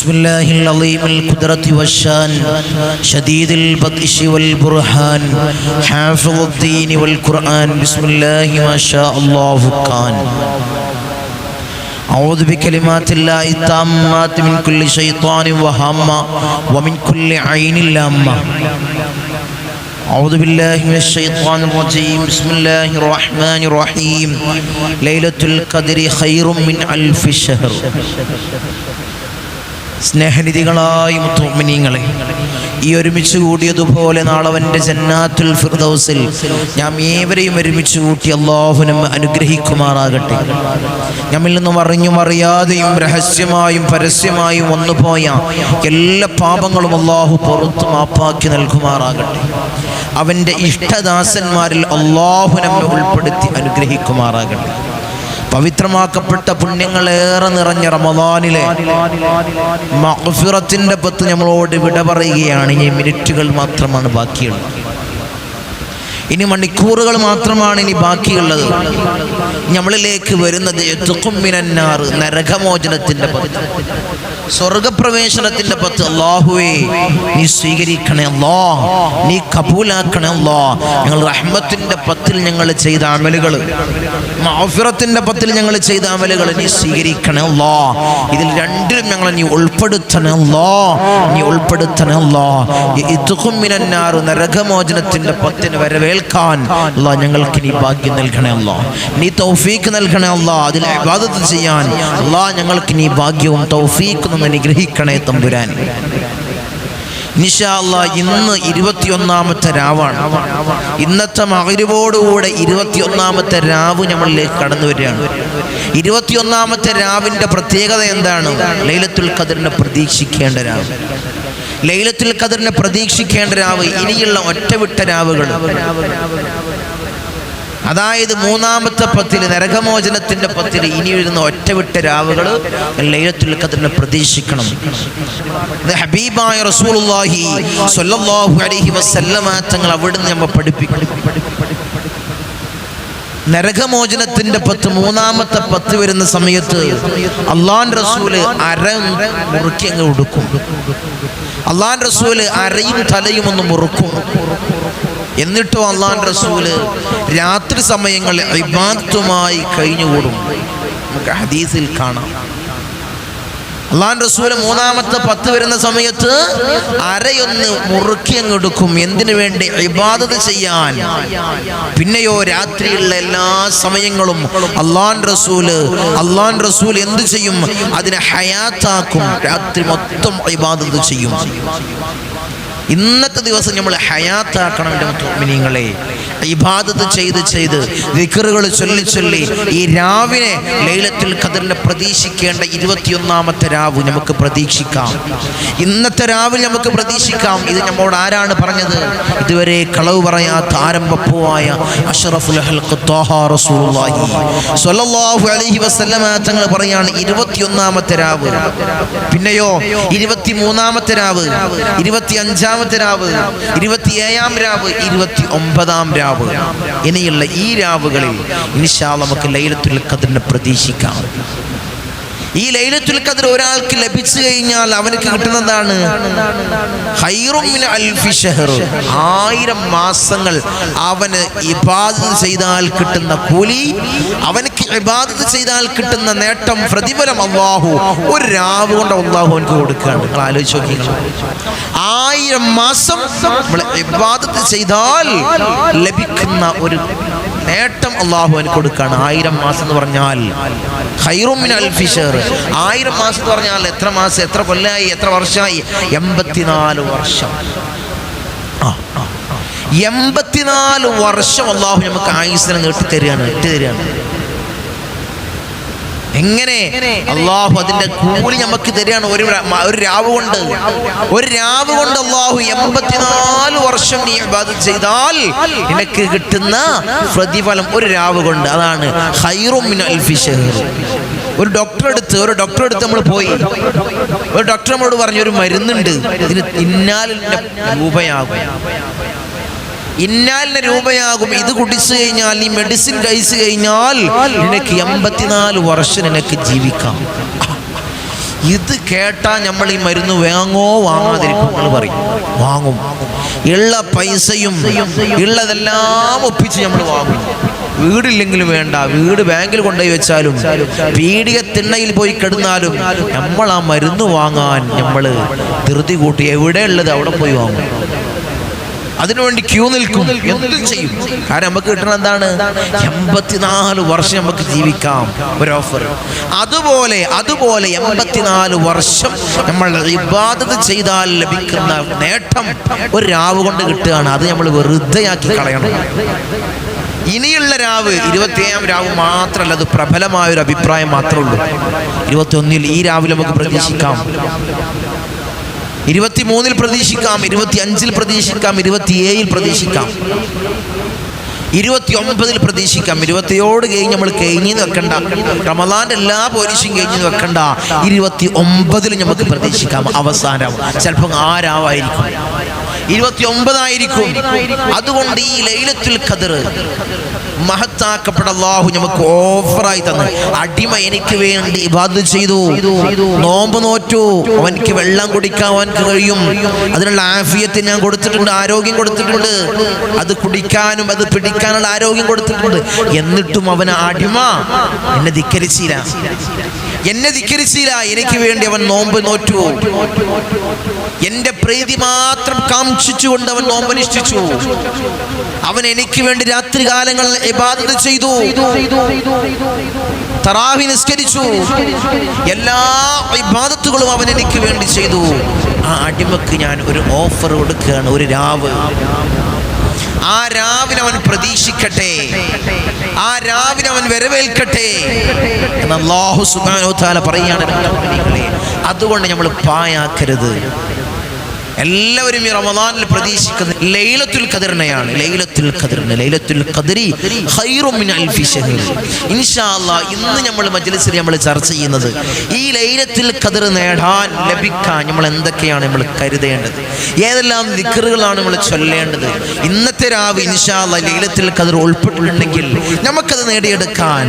بسم الله العظيم القدرة والشان شديد البطش والبرهان حافظ الدين والقرآن. بسم الله ما شاء الله كان. أعوذ بكلمات الله التامات من كل شيطان وهامة ومن كل عين لامة. أعوذ بالله من الشيطان الرجيم. بسم الله الرحمن الرحيم. ليلة القدر خير من ألف شهر. സ്നേഹനിധികളായ മുത്തുമിനിങ്ങളെ ഈ ഒരുമിച്ച് കൂടിയതുപോലെ നാളവന്റെ ജന്നാത്തുൽ ഫിർദൗസിൽ ഞാൻ ഏവരെയും ഒരുമിച്ച് കൂട്ടി അള്ളാഹുനും അനുഗ്രഹിക്കുമാറാകട്ടെ. നമ്മിൽ നിന്നും അറിഞ്ഞും അറിയാതെയും രഹസ്യമായും പരസ്യമായും വന്നുപോയ എല്ലാ പാപങ്ങളും അള്ളാഹു പുറത്തു മാപ്പാക്കി നൽകുമാറാകട്ടെ. അവന്റെ ഇഷ്ടദാസന്മാരിൽ അള്ളാഹുനമ്മെ ഉൾപ്പെടുത്തി അനുഗ്രഹിക്കുമാറാകട്ടെ. പവിത്രമാക്കപ്പെട്ട പുണ്യങ്ങൾ ഏറെ നിറഞ്ഞ റമദാനിലെ മഹഫിറത്തിന്റെ പത്ത് നമ്മളോട് വിട പറയുകയാണ്. ഈ മിനിറ്റുകൾ മാത്രമാണ് ബാക്കിയുള്ളത് ഇനി മണിക്കൂറുകൾ മാത്രമാണ് ഇനി ബാക്കിയുള്ളത്. നമ്മളിലേക്ക് വരുന്നത് തുക്കുമ്മിനാറ് നരകമോചനത്തിന്റെ പത്ത്. സ്വർഗപ്രവേശനത്തിന്റെ പത്ത്. അള്ളാഹുവേ നീ സ്വീകരിക്കണേ അല്ലോ. നീ കപൂലാക്കണേ അല്ലോ. ഞങ്ങൾ റഹ്മത്തിന്റെ പത്തിൽ ഞങ്ങൾ ചെയ്ത അമലുകൾ മാഫിറത്തിന്റെ പത്തിൽ ഞങ്ങൾ ചെയ്ത അമലുകൾ നീ സ്വീകരിക്കണേ അല്ലോ. ഇതിൽ രണ്ടിലും ഞങ്ങൾ നീ ഉൾപ്പെടുത്തണേ അല്ലോ. നീ ഉൾപ്പെടുത്തണേ അല്ലോ. ഈ നരകമോചനത്തിന്റെ നരകമോചനത്തിന്റെ പത്തിന് വരവേൽക്കാൻ അല്ലാ ഞങ്ങൾക്ക് നീ ഭാഗ്യം നൽകണേ അല്ല നീ തൗഫീക്ക് നൽകണേ അല്ല അതിൽ ഇബാദത്ത് ചെയ്യാൻ. അല്ലാ ഞങ്ങൾക്ക് നീ ഭാഗ്യവും തൗഫീക്കും അനുഗ്രഹിക്കണേ തമ്പുരാൻ. ഇൻഷാ അല്ലാ ഇന്ന് ഇരുപത്തിയൊന്നാമത്തെ രാവാണ്. ഇന്നത്തെ മകരുവോടുകൂടെ ഇരുപത്തിയൊന്നാമത്തെ രാവ് നമ്മളിലേക്ക് കടന്നു വരികയാണ്. ഇരുപത്തിയൊന്നാമത്തെ രാവിന്റെ പ്രത്യേകത എന്താണ്? ലൈലത്തുൽ ഖദറിനെ പ്രതീക്ഷിക്കേണ്ട രാവ്. ലൈലത്തുൽ ഖദറിനെ പ്രതീക്ഷിക്കേണ്ട രാവ് ഇനിയുള്ള ഒറ്റവിട്ട രാവുകൾ അതായത് മൂന്നാമത്തെ പത്തിൽ നരകമോചനത്തിന്റെ പത്തിൽ ഇനി വരുന്ന ഒറ്റവിട്ട രാവുകൾ ലൈലത്തുൽ ഖദറിനെ പ്രതീക്ഷിക്കണം. ഹബീബായ റസൂലുള്ളാഹി സ്വല്ലല്ലാഹു അലൈഹി വസല്ലമ തങ്ങൾ അവിടുന്ന് നമ്മെ പഠിപ്പിക്കണം നരകമോചനത്തിന്റെ പത്ത് മൂന്നാമത്തെ പത്ത് വരുന്ന സമയത്ത് അള്ളാൻ റസൂൽ അര മുറുക്കി അങ്ങ് ഉടുക്കും അള്ളാൻ റസൂൽ അരയും തലയും ഒന്ന് മുറുക്കും. എന്നിട്ടോ അള്ളാൻ റസൂൽ രാത്രി സമയങ്ങളിൽ ഇബാദത്തുമായി കഴിഞ്ഞുകൂടും. നമുക്ക് ഹദീസിൽ കാണാം. അള്ളാൻ റസൂൽ മൂന്നാമത്തെ പത്ത് വരുന്ന സമയത്ത് അരയൊന്ന് മുറുക്കി അങ്ങെടുക്കും എന്തിനു വേണ്ടി? ഇബാദത്ത് ചെയ്യാൻ. പിന്നെയോ രാത്രിയുള്ള എല്ലാ സമയങ്ങളും അള്ളാൻ റസൂൽ അള്ളാൻ റസൂൽ എന്ത് ചെയ്യും? അതിനെ ഹയാത്താക്കും. രാത്രി മൊത്തം ഇബാദത്ത് ചെയ്യും. ഇന്നത്തെ ദിവസം നമ്മൾ ഹയാത്താക്കണം മുത്തുമിനിങ്ങളെ. ഇബാദത്ത് ചെയ്ത് ചെയ്ത് വിക്കറുകൾ ചൊല്ലി ചൊല്ലി ഈ രാവിനെ ലൈലത്തിൽ ഖദറിനെ പ്രതീക്ഷിക്കേണ്ട ഇരുപത്തിയൊന്നാമത്തെ രാവ് നമുക്ക് പ്രതീക്ഷിക്കാം. ഇന്നത്തെ രാവിൽ നമുക്ക് പ്രതീക്ഷിക്കാം. ഇത് നമ്മോട് ആരാണ് പറഞ്ഞത്? ഇതുവരെ കളവ് പറയാത്ത ആരംഭപ്പുവായ അഷ്റഫുൽ അലൈഹി തങ്ങൾ പറയാണ് ഇരുപത്തിയൊന്നാമത്തെ രാവ്. പിന്നെയോ ഇരുപത്തി മൂന്നാമത്തെ രാവ് ഇരുപത്തി അഞ്ചാമത്തെ രാവ് ഇരുപത്തിയേഴാം രാവ് ഇരുപത്തി ഒമ്പതാം രാവ്. ഇനിയുള്ള ഈ രാവുകളിൽ ഇൻഷാ നമുക്ക് ലൈലത്തുൽ ഖദറിനെ പ്രതീക്ഷിക്കാം. ഈ ലൈലത്തുൽ ഖദർ ഒരാൾക്ക് ലഭിച്ചു കഴിഞ്ഞാൽ അവനക്ക് കിട്ടുന്നതാണ് ആയിരം മാസങ്ങൾ അവന് ഇബാദത്ത് ചെയ്താൽ കിട്ടുന്ന കൂലി അവനക്ക് ഇബാദത്ത് ചെയ്താൽ കിട്ടുന്ന നേട്ടം പ്രതിഫലം അള്ളാഹു ഒരു രാവ് കൊണ്ട് അള്ളാഹു അവനക്ക് കൊടുക്കുകയാണ്. നിങ്ങൾ ആലോചിച്ച് നോക്കിയാൽ. ആയിരം മാസം നമ്മൾ ഇബാദത്ത് ചെയ്താൽ ലഭിക്കുന്ന ഒരു നേട്ടം അള്ളാഹു അവന് കൊടുക്കുകയാണ് ആയിരം മാസം എന്ന് പറഞ്ഞാൽ ഖൈറുമിൻ അൽഫിഷർ ആയിരം മാസം എന്ന് പറഞ്ഞാൽ എത്ര മാസം എത്ര കൊല്ലമായി എത്ര വർഷമായി? എൺപത്തിനാല് വർഷം. ആ. എൺപത്തിനാല് വർഷം അള്ളാഹു നമുക്ക് ആയുസിനെ നീട്ടി തരികയാണ് ഇട്ട് തരികയാണ് എങ്ങനെ? അള്ളാഹു അതിന്റെ കൂലി നമുക്ക് തരികയാണ്. ഒരു ഒരു രാവ് കൊണ്ട്. ഒരു രാവ് കൊണ്ട് അള്ളാഹു എൺപത്തിനാല് വർഷം നീ ഇബാദത്ത് ചെയ്താൽ നിനക്ക് കിട്ടുന്ന പ്രതിഫലം ഒരു രാവ് കൊണ്ട്. അതാണ് ഹൈറും മിൻ അൽഫി ഷഹർ ഒരു ഡോക്ടറെ അടുത്ത് ഒരു ഡോക്ടറെ അടുത്ത് നമ്മൾ പോയി. ഒരു ഡോക്ടർ നമ്മളോട് പറഞ്ഞു ഒരു മരുന്നുണ്ട്. ഇതിന് ഇന്നാലിന്റെ രൂപയാകും. ഇന്നാലിന് രൂപയാകും. ഇത് കുടിച്ചു കഴിഞ്ഞാൽ ഈ മെഡിസിൻ കഴിച്ചു കഴിഞ്ഞാൽ നിനക്ക് എൺപത്തിനാല് വർഷം നിനക്ക് ജീവിക്കാം. ഇത് കേട്ടാൽ നമ്മൾ ഈ മരുന്ന് വാങ്ങോ വാങ്ങാതിരിക്കും നമ്മൾ പറയും. വാങ്ങും. ഉള്ള പൈസയും ഉള്ളതെല്ലാം ഒപ്പിച്ച് നമ്മൾ വാങ്ങും. വീടില്ലെങ്കിലും വേണ്ട. വീട് ബാങ്കിൽ കൊണ്ടുപോയി വെച്ചാലും പീഡിക തിണ്ണയിൽ പോയി കിടന്നാലും നമ്മൾ ആ മരുന്ന് വാങ്ങാൻ നമ്മൾ ധൃതി കൂട്ടി എവിടെയുള്ളത് അവിടെ പോയി വാങ്ങും. അതിനുവേണ്ടി ക്യൂ നിൽക്കും. എന്തും ചെയ്യും. കാരണം നമുക്ക് കിട്ടണ എന്താണ്? എൺപത്തിനാല് വർഷം നമുക്ക് ജീവിക്കാം. ഒരു ഓഫർ അതുപോലെ അതുപോലെ എൺപത്തിനാല് വർഷം നമ്മൾ ഇബാദത്ത് ചെയ്താൽ ലഭിക്കുന്ന നേട്ടം ഒരു രാവ് കൊണ്ട് കിട്ടുകയാണ്. അത് നമ്മൾ വെറുതെയാക്കി കളയണം. ഇനിയുള്ള രാവ് ഇരുപത്തിയേഴാം രാവ് മാത്രമല്ല അത് പ്രബലമായ ഒരു അഭിപ്രായം മാത്രമേ ഉള്ളൂ. ഇരുപത്തി ഒന്നിൽ ഈ രാവിലെ നമുക്ക് പ്രതീക്ഷിക്കാം. ഇരുപത്തിമൂന്നിൽ പ്രതീക്ഷിക്കാം ഇരുപത്തി അഞ്ചിൽ പ്രതീക്ഷിക്കാം ഇരുപത്തിയേഴിൽ പ്രതീക്ഷിക്കാം. ഇരുപത്തി ഒമ്പതിൽ പ്രതീക്ഷിക്കാം ഇരുപത്തിയോട് കഴിഞ്ഞ് നമ്മൾ കഴിഞ്ഞ് വെക്കണ്ട. റമദാന്റെ എല്ലാ പോലീസും കഴിഞ്ഞ് വെക്കണ്ട. ഇരുപത്തി ഒമ്പതിൽ നമുക്ക് പ്രതീക്ഷിക്കാം അവസാനം. ചിലപ്പോൾ ആരാവായിരിക്കും. ഇരുപത്തി ഒമ്പതായിരിക്കും അതുകൊണ്ട് ഈ ലൈലത്തുൽ ഖദർ മഹത്താക്കപ്പെട്ട അല്ലാഹു നമുക്ക് ഓഫറായി തന്നു. അടിമ എനിക്ക് വേണ്ടി ഇബാദത്ത് ചെയ്തു. നോമ്പ് നോറ്റു. അവനക്ക് വെള്ളം കുടിക്കാൻ അവൻക്ക് കഴിയും. അതിനുള്ള ആഫിയത്ത് ഞാൻ കൊടുത്തിട്ടുണ്ട് ആരോഗ്യം കൊടുത്തിട്ടുണ്ട്. അത് കുടിക്കാനും അത് പിടിക്കാനുള്ള ആരോഗ്യം കൊടുത്തിട്ടുണ്ട്. എന്നിട്ടും അവൻ അടിമ എന്നെ ധിക്കരിച്ചില്ല. എന്നെ ധിക്കരിച്ചില്ല എനിക്ക് വേണ്ടി അവൻ നോമ്പ് നോറ്റു. എന്റെ പ്രീതി മാത്രം കാംക്ഷിച്ചുകൊണ്ട് അവൻ നോമ്പനുഷ്ഠിച്ചു അവൻ എനിക്ക് വേണ്ടി രാത്രി കാലങ്ങൾ ഇബാദത്ത് ചെയ്തു. തറാവി നിസ്കരിച്ചു. എല്ലാ ഇബാദത്തുകളും അവൻ എനിക്ക് വേണ്ടി ചെയ്തു. ആ അടിമക്ക് ഞാൻ ഒരു ഓഫർ കൊടുക്കുകയാണ് ഒരു രാവ്. ആ രാവിലെ അവൻ പ്രതീക്ഷിക്കട്ടെ. ആ രാവിലെ അവൻ വരവേൽക്കട്ടെ. സുബ്ഹാനഹു പറയാണ്. അതുകൊണ്ട് നമ്മൾ പായാക്കരുത് എല്ലാവരും ഈ റമദാനിൽ പ്രതീക്ഷിക്കുന്ന ലൈലത്തുൽ ഖദറിനെയാണ്. ലൈലത്തുൽ ഖദറിന് ലൈലത്തുൽ ഖദരി ഖൈറു മിൻ അൽഫി ഷഹർ ഇൻഷാ അല്ലാഹ് ഇന്ന് നമ്മൾ മജ്ലിസിൽ നമ്മൾ ചർച്ച ചെയ്യുന്നത് ഈ ലൈലത്തുൽ ഖദർ നേടാൻ ലഭിക്കാൻ നമ്മൾ എന്തൊക്കെയാണ് നമ്മൾ കരുതേണ്ടത്? ഏതെല്ലാം ദിക്റുകളാണ് നമ്മൾ ചൊല്ലേണ്ടത്? ഇന്നത്തെ രാവ് ഇൻഷാ അല്ലാഹ് ലൈലത്തുൽ ഖദർ ഉൾപ്പെട്ടിട്ടുണ്ടെങ്കിൽ നമുക്കത് നേടിയെടുക്കാൻ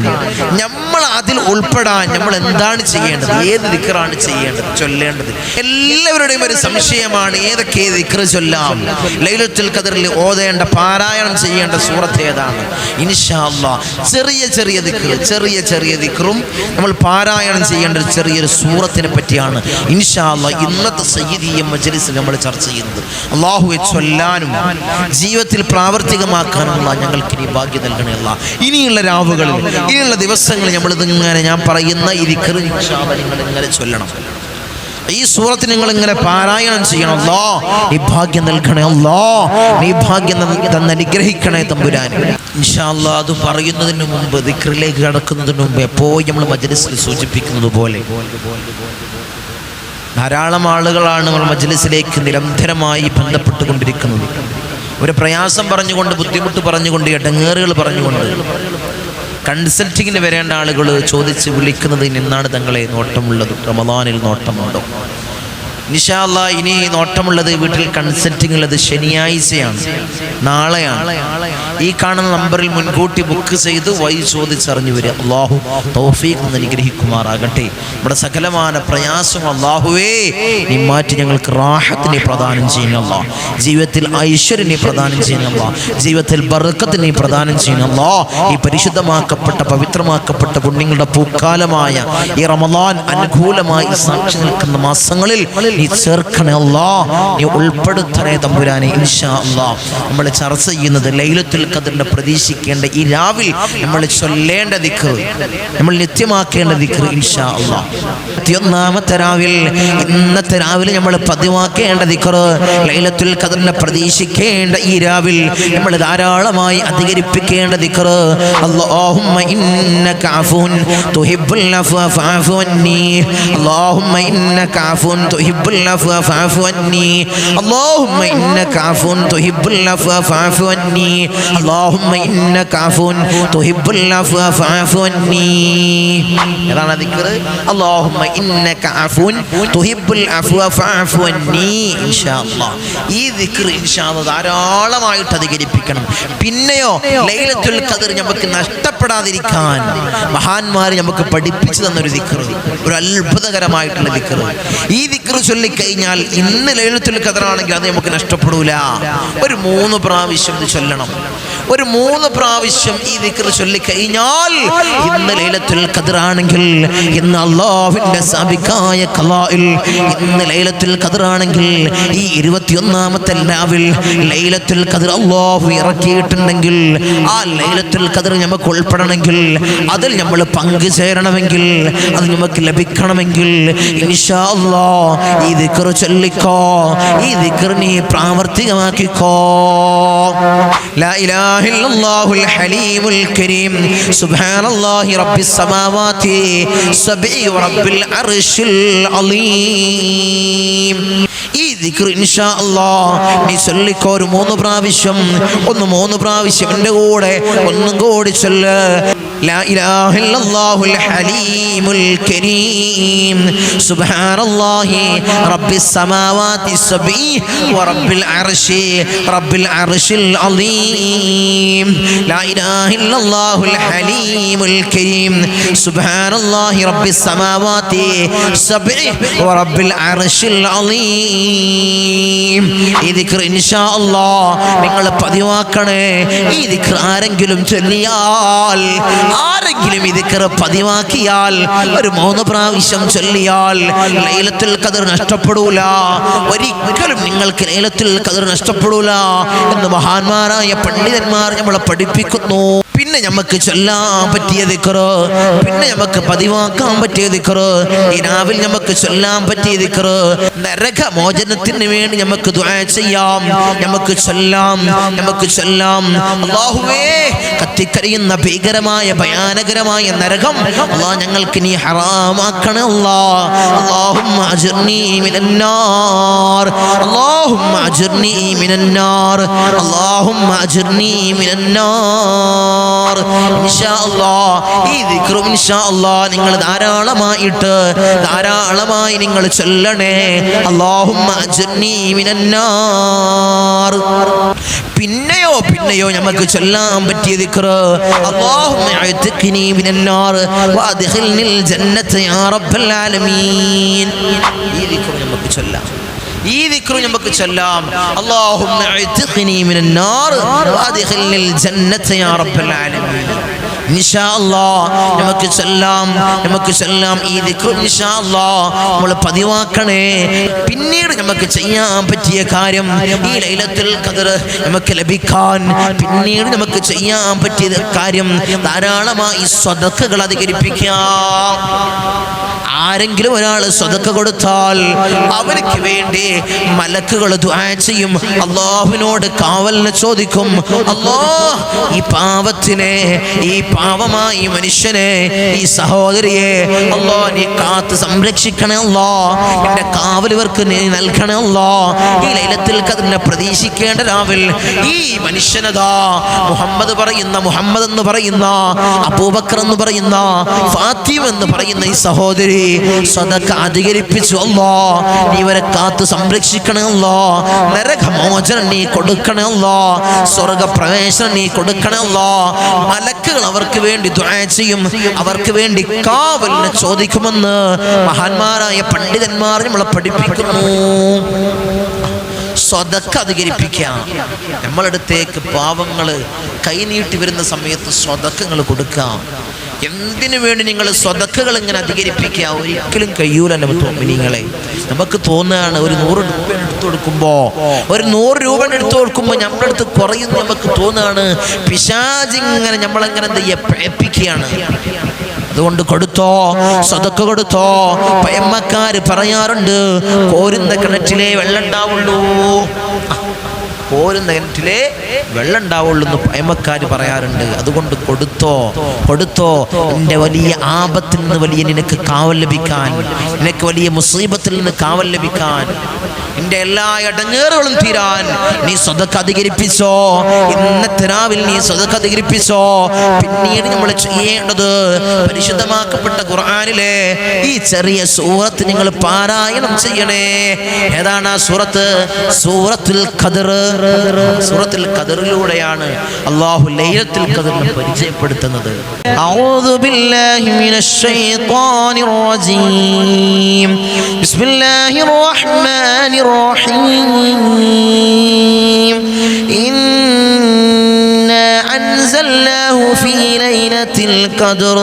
നമ്മൾ അതിൽ ഉൾപ്പെടാൻ നമ്മൾ എന്താണ് ചെയ്യേണ്ടത്? ഏത് ദിക്റാണ് ചെയ്യേണ്ടത്? ചൊല്ലേണ്ടത്? എല്ലാവരുടെയും ഒരു സംശയമാണ് ഏതൊക്കെ ദിക്റ് ചൊല്ലാം? ലൈലത്തുൽ ഖദറിൽ ഓതേണ്ട പാരായണം ചെയ്യേണ്ട സൂറത്ത് ഏതാണ്? ഇൻഷാല്ല ചെറിയ ചെറിയ ദിക്റ് ചെറിയ ചെറിയ ദിക്കറും നമ്മൾ പാരായണം ചെയ്യേണ്ട ഒരു ചെറിയൊരു സൂറത്തിനെ പറ്റിയാണ് ഇൻഷാല്ല ഇന്നത്തെ സയ്യിദീയ മജ്ലിസിൽ നമ്മൾ ചർച്ച ചെയ്യുന്നത്. അള്ളാഹുവെ ചൊല്ലാനും ജീവിതത്തിൽ പ്രാവർത്തികമാക്കാനുള്ള ഞങ്ങൾക്ക് ഇനി ഭാഗ്യം നൽകണമല്ല ഇനിയുള്ള രാവുകളിൽ ഇനിയുള്ള ദിവസങ്ങളിൽ നമ്മൾ ഇതിങ്ങനെ ഞാൻ പറയുന്ന ഈ ദിക്കറ് ഇൻഷാ അല്ലാ നിങ്ങൾ ഇങ്ങനെ ചൊല്ലണം. ഈ സൂറത്ത് നിങ്ങൾ ഇങ്ങനെ പാരായണം ചെയ്യണം. നീ ഭാഗ്യം നൽകണേ അല്ലോ. നീ ഭാഗ്യം തന്ന് അനുഗ്രഹിക്കണേ തമ്പുരാൻ ഇൻഷാ അല്ലാ അത് പറയുന്നതിന് മുമ്പ് ദിക്റിലേക്ക് കടക്കുന്നതിന് മുമ്പ് എപ്പോഴും നമ്മൾ മജ്ലിസിൽ സൂചിപ്പിക്കുന്നത് പോലെ. ധാരാളം ആളുകളാണ് നമ്മൾ മജ്ലിസിലേക്ക് നിരന്തരമായി ബന്ധപ്പെട്ടുകൊണ്ടിരിക്കുന്നത്. ഒരു പ്രയാസം പറഞ്ഞുകൊണ്ട് ബുദ്ധിമുട്ട് പറഞ്ഞുകൊണ്ട് ഇടങ്ങേറുകൾ പറഞ്ഞുകൊണ്ട് കൺസൾട്ടിങ്ങിന് വരേണ്ട ആളുകൾ ചോദിച്ച് വിളിക്കുന്നത് നിന്നാണ് തങ്ങളെ നോട്ടമുള്ളത്. റമദാനിൽ നോട്ടമുണ്ടോ? നിഷാല്ല ഇനി നോട്ടമുള്ളത് വീട്ടിൽ കൺസൾട്ടിംഗ് ഉള്ളത് ശനിയാഴ്ചയാണ്. നാളെയാണ്. ഈ കാണുന്ന നമ്പറിൽ മുൻകൂട്ടി ബുക്ക് ചെയ്ത് വൈ ചോദിച്ചറിഞ്ഞു വരിക. അള്ളാഹു തൗഫീഖ് എന്ന് അനുഗ്രഹിക്കുമാറാകട്ടെ. നമ്മുടെ സകലമായ പ്രയാസം അള്ളാഹുവേ നീ മാറ്റി ഞങ്ങൾക്ക് റാഹത്തിനെ പ്രദാനം ചെയ്യുന്നല്ല ജീവിതത്തിൽ ഐശ്വര്യനെ പ്രദാനം ചെയ്യുന്നല്ല ജീവിതത്തിൽ ബർക്കത്തിനെ പ്രദാനം ചെയ്യുന്നല്ല ഈ പരിശുദ്ധമാക്കപ്പെട്ട പവിത്രമാക്കപ്പെട്ട പുണ്യങ്ങളുടെ പൂക്കാലമായ ഈ റമദാൻ അനുകൂലമായി സാക്ഷി നിൽക്കുന്ന മാസങ്ങളിൽ നീ ചേർക്കണേ അല്ലാ. നീ ഉൾപ്പെടുത്തണേ തമ്പുരാനെ ഇൻഷാ അല്ലാ നമ്മൾ ചർച്ച ചെയ്യുന്നത് ലൈലത്തുൽ ഖദ്റിനെ പ്രതീക്ഷിക്കേണ്ട ഈ രാവിൽ നമ്മൾ ചൊല്ലേണ്ട ദിക്കർ നമ്മൾ നിത്യമാക്കേണ്ട ദിക്കർ ഇൻഷാ അല്ലാ ഇരുപത്തിയൊന്നാമത്തെ രാവിൽ ഇന്നത്തെ രാവിലെ നമ്മൾ പതിവാക്കേണ്ട ദിക്കർ ലൈലത്തുൽ ഖദ്റിനെ പ്രതീക്ഷിക്കേണ്ട ഈ രാവിൽ നമ്മൾ ധാരാളമായി അധികരിപ്പിക്കേണ്ട ദിക്കർ അല്ലാഹുമ്മ ഇന്നക അഫൂൻ തുഹിബ്ബുൽ അഫ്വ ഫഅഫു അന്നി. അല്ലാഹുമ്മ ഇന്നക അഫൂൻ തുഹിബ്ബുൽ العفو فاعف عني اللهم إنك عفو تحب العفو فاعف عني اللهم إنك عفو تحب العفو فاعف عني ഏതാണ് ദിക്ർ اللهم إنك عفو تحب العفو فاعف عني ഇൻഷാ അല്ലാഹ് ഈ ദിക്ർ ഇൻഷാ അല്ലാഹ് ധാരാളമായിട്ട് അധികരിപ്പിക്കണം പിന്നെയോ ലൈലത്തുൽ ഖദർ നമുക്ക് നഷ്ടപ്പെടാതിരിക്കാൻ മഹാന്മാർ നമുക്ക് പഠിപ്പിച്ചു തന്നൊരു ദിക്ർ ഒരു അത്ഭുതകരമായിട്ടുള്ള ദിക്ർ ഈ ദിക്ർ ചൊല്ലിക്കഴിഞ്ഞാൽ ഇന്ന് ലൈലത്തുൽ ഖദറാണെങ്കിൽ അത് നമുക്ക് നഷ്ടപ്പെടൂല. ഒരു മൂന്ന് പ്രാവശ്യം ചൊല്ലണം. ഒരു മൂന്ന് പ്രാവശ്യം ഈ ദിക്ർ ചൊല്ലിക്കഴിഞ്ഞാൽ ഇന്ന് ലൈലത്തുൽ കതിറാണെങ്കിൽ ഇന്ന് അള്ളാഹുവിന്റെ സാബിക്കായ കലായിൽ ഇന്ന് ലൈലത്തുൽ കതിറാണെങ്കിൽ ഈ ഇരുപത്തിയൊന്നാമത്തെ രാവിൽ ലൈലത്തുൽ ഖദ്ർ അള്ളാഹു ഇറക്കിയിട്ടുണ്ടെങ്കിൽ ആ ലൈലത്തുൽ ഖദ്ർ നമുക്ക് ഉൾപ്പെടണമെങ്കിൽ അതിൽ നമ്മൾ പങ്കുചേരണമെങ്കിൽ അത് നമുക്ക് ലഭിക്കണമെങ്കിൽ ഇൻഷാ അല്ലാ ഈ ദിക്ർ ചൊല്ലിക്കോ ഈ ദിക്ർ നീ പ്രാവർത്തികമാക്കിക്കോ. لا إله إلا الله الحليم الكريم سبحان الله رب السماوات السبع ورب العرش العظيم ഈ ദിക്ർ ഇൻഷാ അല്ലാ നീ ചൊല്ലിക്കോ ഒരു മൂന്ന് പ്രാവശ്യം ഒന്ന് മൂന്ന് പ്രാവശ്യം എൻ്റെ കൂടെ ഒന്നും കൂടി ചൊല്ല് لا إله إلا الله الحليم الكريم سبحان الله رب السماوات السبع ورب العرش رب العرش العظيم لا إله إلا الله الحليم الكريم سبحان الله رب السماوات السبع ورب العرش العظيم ഈ ദിക്ർ ഇൻഷാ അല്ലാ നിങ്ങൾ പതിവാക്കണേ ഈ ദിക്ർ ആരെങ്കിലും ചൊല്ലിയാൽ ആരെങ്കിലും ഇത് ദിക്ർ പതിവാക്കിയാൽ ഒരു മൂന്ന് പ്രാവശ്യം ചൊല്ലിയാൽ ലൈലത്തിൽ കതിർ നഷ്ടപ്പെടൂല. ഒരിക്കലും നിങ്ങൾക്ക് ലൈലത്തിൽ കതിർ നഷ്ടപ്പെടൂല എന്ന് മഹാന്മാരായ പണ്ഡിതന്മാർ നമ്മളെ പഠിപ്പിക്കുന്നു. പിന്നെ നമുക്ക് ചൊല്ലാൻ പറ്റിയ ദിക്റ് പിന്നെ നമുക്ക് പതിവാക്കാൻ പറ്റിയ ദിക്റ് ഈ രാവിൽ നമുക്ക് ചൊല്ലാൻ പറ്റിയ ദിക്റ് നരകമോചനത്തിന് വേണ്ടി നമുക്ക് ദുആ ചെയ്യാം. നമുക്ക് ചൊല്ലാം നമുക്ക് ചൊല്ലാം. അല്ലാഹുവേ കത്തിക്കരിയുന്ന ഭീകരമായ ഭയാനകരമായ നരകം. അല്ലാ ഞങ്ങൾക്ക് നീ ഹറാമാക്കണേ മിനന്നാർ. മിനന്നാർ. മിനന്നാർ. ഇൻഷാ ഈ ഇൻഷാ നിങ്ങൾ ധാരാളമായിട്ട് ധാരാളമായി നിങ്ങൾ ചൊല്ലണേ. അള്ളാഹുമ്മ മിനന്നാർ. പിന്നെയോ പിന്നെയോ നമുക്ക് ചൊല്ലാൻ പറ്റിയ ദിക്ർ اللهم اعتقني من النار وادخلني الجنة يا رب العالمين ഈ ദിക്ർ നമുക്ക് ചൊല്ലാം ഈ ദിക്ർ നമുക്ക് ചൊല്ലാം اللهم اعتقني من النار وادخلني الجنة يا رب العالمين ഇൻഷാ അല്ലാ നമുക്ക് നമുക്ക് ഈ നമ്മൾ പതിവാക്കണേ. പിന്നീട് നമുക്ക് ചെയ്യാൻ പറ്റിയ കാര്യം ഈ ലൈലത്തിൽ നമുക്ക് ലഭിക്കാൻ പിന്നീട് നമുക്ക് ചെയ്യാൻ പറ്റിയ കാര്യം ധാരാളമായി സ്വതക്കുകൾ അധികരിപ്പിക്കാം. ആരെങ്കിലും ഒരാൾ സ്വതക്ക കൊടുത്താൽ അവർക്ക് വേണ്ടി മലക്കുകൾ ചെയ്യും. അള്ളാഹുവിനോട് കാവലിന് ചോദിക്കും അല്ലോ ഈ പാവത്തിനെ ഈ പാവമായി മനുഷ്യനെ ഈ സഹോദരിയെ. അല്ലോ നീ കാത്ത് സംരക്ഷിക്കണേ എന്റെ കാവൽ നീ നൽകണമല്ലോ ഈ ലൈലത്തിൽ കതിനെ പ്രതീക്ഷിക്കേണ്ട രാവിൽ ഈ മനുഷ്യനതാ മുഹമ്മദ് പറയുന്ന മുഹമ്മദ് എന്ന് പറയുന്ന അബൂബക്കർ എന്ന് പറയുന്ന ഫാത്തിമ എന്ന് പറയുന്ന ഈ സഹോദരി സ്വതക്ക അധികരിപ്പിച്ചു അല്ലോ. നീ ഇവരെ കാത്ത് സംരക്ഷിക്കണേ അല്ലോ. നരകമോചനം നീ കൊടുക്കണേ അല്ലോ. സ്വർഗപ്രവേശനം നീ കൊടുക്കണേ അല്ലോ. മലക്കുകൾ അവർക്ക് വേണ്ടി ദുആ ചെയ്യും. അവർക്ക് വേണ്ടി കാവലിനെ ചോദിക്കുമെന്ന് മഹാന്മാരായ പണ്ഡിതന്മാർ നമ്മളെ പഠിപ്പിക്കുന്നു. സ്വതക്ക അധികരിപ്പിക്കാം നമ്മളടുത്തേക്ക് പാവങ്ങൾ കൈനീട്ടി വരുന്ന സമയത്ത് സ്വതക്കങ്ങൾ കൊടുക്കാം എന്തിനു വേണ്ടി നിങ്ങൾ സ്വതക്കുകൾ ഇങ്ങനെ അധികരിപ്പിക്കുക? ഒരിക്കലും കഴിയൂല നിങ്ങളെ നമുക്ക് തോന്നുകയാണ് ഒരു നൂറ് രൂപ എടുത്തു കൊടുക്കുമ്പോൾ ഒരു നൂറ് രൂപ എടുത്തു കൊടുക്കുമ്പോൾ നമ്മുടെ അടുത്ത് കുറയുന്നു നമുക്ക് തോന്നുകയാണ്. പിശാചിങ്ങനെ നമ്മളെങ്ങനെ എന്ത് പേപ്പിക്കുകയാണ്. അതുകൊണ്ട് കൊടുത്തോ സ്വതക്ക് കൊടുത്തോ. പയമ്മക്കാര് പറയാറുണ്ട് കോരുന്ന കിണറ്റിലെ വെള്ളം ഉണ്ടാവുള്ളൂ. കോരുന്ന കിണറ്റിലെ വെള്ളം ഉണ്ടാവുള്ളൂ എന്ന് പയമക്കാർ പറയാറുണ്ട്. അതുകൊണ്ട് കൊടുത്തോ കൊടുത്തോ. എന്റെ വലിയ ആപത്തിൽ നിന്ന് വലിയ നിനക്ക് കാവൽ ലഭിക്കാൻ. നിനക്ക് വലിയ മുസീബത്തിൽ നിന്ന് കാവൽ ലഭിക്കാൻ. നിന്റെ എല്ലാ ഇടങ്ങേറുകളും തീരാൻ നീ സ്വതക്ക് അധികരിപ്പിച്ചോ? ഇന്നത്തെ രാവിലെ നീ സ്വതക്ക് അധികരിപ്പിച്ചോ? പിന്നീട് നമ്മൾ ചെയ്യേണ്ടത് പരിശുദ്ധമാക്കപ്പെട്ട ഖുർആാനിലെ ഈ ചെറിയ സൂറത്ത് നിങ്ങൾ പാരായണം ചെയ്യണേ. ഏതാണ് ആ സൂറത്ത്? സൂറത്തുൽ ഖദർ. സൂറത്തുൽ ഖദറിലൂടെയാണ് അള്ളാഹു ലൈലത്തുൽ ഖദറിനെ പരിചയപ്പെടുത്തുന്നത് അഊദു ബില്ലാഹി മിനശ് ശൈത്വാനിർ റജീം ബിസ്മില്ലാഹിർ റഹ്മാനിർ റഹീം إنا أنزلناه في ليلة القدر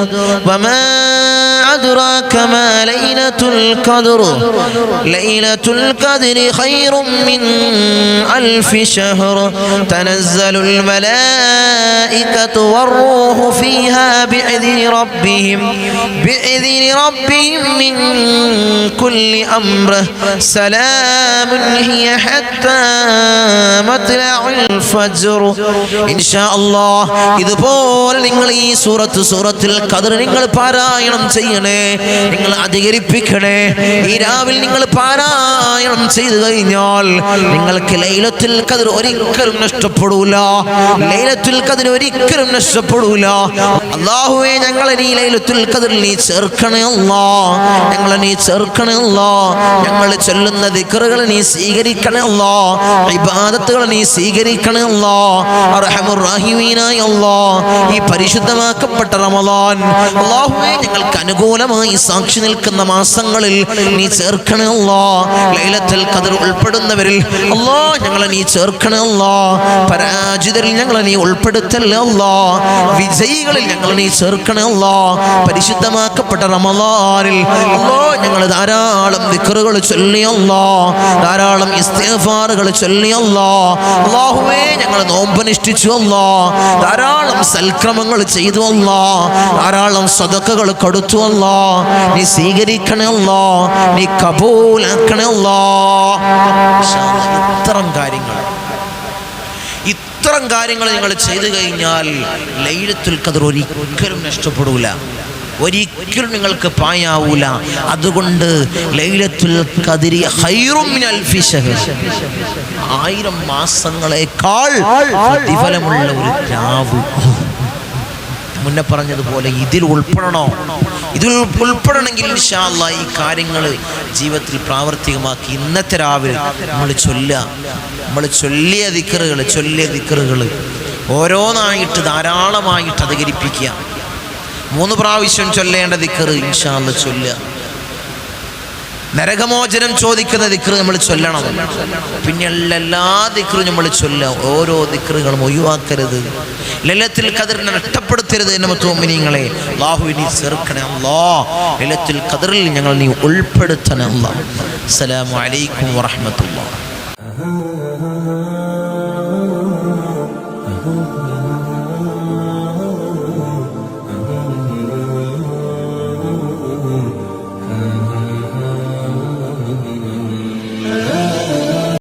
وما أدراك ما ليلة القدر ليلة القدر خير من ألف شهر تنزل الملائكة والروح فيها بإذن ربهم بإذن ربهم من كل أمر سلام هي حتى مطلع الفجر إن شاء الله ഇതുപോലെ നിങ്ങൾ ഈ സൂറത്ത് സൂറത്തിൽ കതിർ നിങ്ങൾ പാരായണം ചെയ്യണേ നിങ്ങൾ അധികരിപ്പിക്കണേ. ഈ രാവിലെ നിങ്ങൾ പാരായണം ചെയ്തു കഴിഞ്ഞാൽ നിങ്ങൾക്ക് ലൈലത്തിൽ കതിർ ഒരിക്കലും നഷ്ടപ്പെടൂല. ലൈലത്തിൽ കതിർ ഒരിക്കലും നഷ്ടപ്പെടൂല. അള്ളാഹുവേ ഞങ്ങളെ നീ ലൈലത്തിൽ കതിർ നീ ചേർക്കണേ അല്ലാ. ഞങ്ങളെ നീ ചേർക്കണേ ഞങ്ങൾ ചൊല്ലുന്ന ദിക്കറുകൾ നീ സ്വീകരിക്കണേ അല്ലാ. ഇബാദത്തുകൾ നീ സ്വീകരിക്കണേ അല്ലാ. അർഹമുർ റഹീമീനായ അല്ലാ. ഈ പരിശുദ്ധമാക്കപ്പെട്ട റമദാൻ. അല്ലാഹുവേ ഞങ്ങൾക്ക് അനുകൂലമായി സാക്ഷി നിൽക്കുന്ന മാസങ്ങളിൽ നീ ചേർക്കണല്ലോ ലൈലത്തിൽ ഖദർ ഉൾപ്പെടുന്നവരിൽ അല്ലോ ഞങ്ങളെ നീ ചേർക്കണല്ലോ പരാജിതരിൽ ഞങ്ങളെ നീ ഉൾപ്പെടുത്തല്ലേ വിജയികളിൽ ഞങ്ങളെ നീ ചേർക്കണല്ലോ പരിശുദ്ധമാക്കപ്പെട്ട റമദാനിൽ അല്ലോ ഞങ്ങൾ ധാരാളം ദിക്റുകൾ ചൊല്ലിയല്ലോ. ധാരാളം ഇസ്തേഫാറുകൾ ചൊല്ലിയല്ലോ. അല്ലാഹുവേ ഞങ്ങൾ നോമ്പനുഷ്ഠിച്ചു അല്ലോ ധാരാളം സൽക്രമങ്ങൾ ചെയ്തു അല്ലോ ധാരാളം സദക്കകൾ കൊടുത്തു അല്ലാ നീ സ്വീകരിക്കണേ അല്ലാ. നീ കബൂലാക്കണേ അല്ലാ. അല്ലാ, ഇത്തരം കാര്യങ്ങൾ. ഇത്തരം കാര്യങ്ങൾ നിങ്ങൾ ചെയ്തു കഴിഞ്ഞാൽ ലൈലത്തുൽ ഖദർ ഒരിക്കലും നഷ്ടപ്പെടൂല. ഒരിക്കലും നിങ്ങൾക്ക് പായാവൂല അതുകൊണ്ട് ലൈലത്തുൽ കതിരി ഹൈറും ആയിരം മാസങ്ങളെക്കാൾ പ്രതിഫലമുള്ള ഒരു രാവ്. മുന്നേ പറഞ്ഞതുപോലെ ഇതിൽ ഉൾപ്പെടണോ? ഇതിൽ ഉൾപ്പെടണമെങ്കിൽ ഇൻഷാ അല്ലാ ഈ കാര്യങ്ങൾ ജീവിതത്തിൽ പ്രാവർത്തികമാക്കി. ഇന്നത്തെ രാവിലെ നമ്മൾ ചൊല്ലുക. നമ്മൾ ചൊല്ലിയ ദിക്കറുകൾ ചൊല്ലിയ ദിക്കറുകൾ ഓരോന്നായിട്ട് ധാരാളമായിട്ട് അധികരിപ്പിക്കുക. മൂന്ന് പ്രാവശ്യം ചൊല്ലേണ്ട ദിക്കറ് ഇൻഷാല്ല ചൊല്ലുക. നരകമോചനം ചോദിക്കുന്ന ദിക്റ് നമ്മൾ ചൊല്ലണം. പിന്നെ എല്ലാ ദിക്റും നമ്മൾ ചൊല്ലാം. ഓരോ ദിക്റുകളും ഒഴിവാക്കരുത്. ലലത്തിൽ കതിറിനെ നഷ്ടപ്പെടുത്തരുത് എന്നെ തോമിനിങ്ങളെ അള്ളാഹു ചെറുക്കണം ചേർക്കണേ അല്ലാ ലലത്തിൽ കതിറിൽ ഞങ്ങൾ നീ ഉൾപ്പെടുത്തണേ. അസ്സലാമു അലൈക്കും വറഹ്മത്തുള്ളാഹി.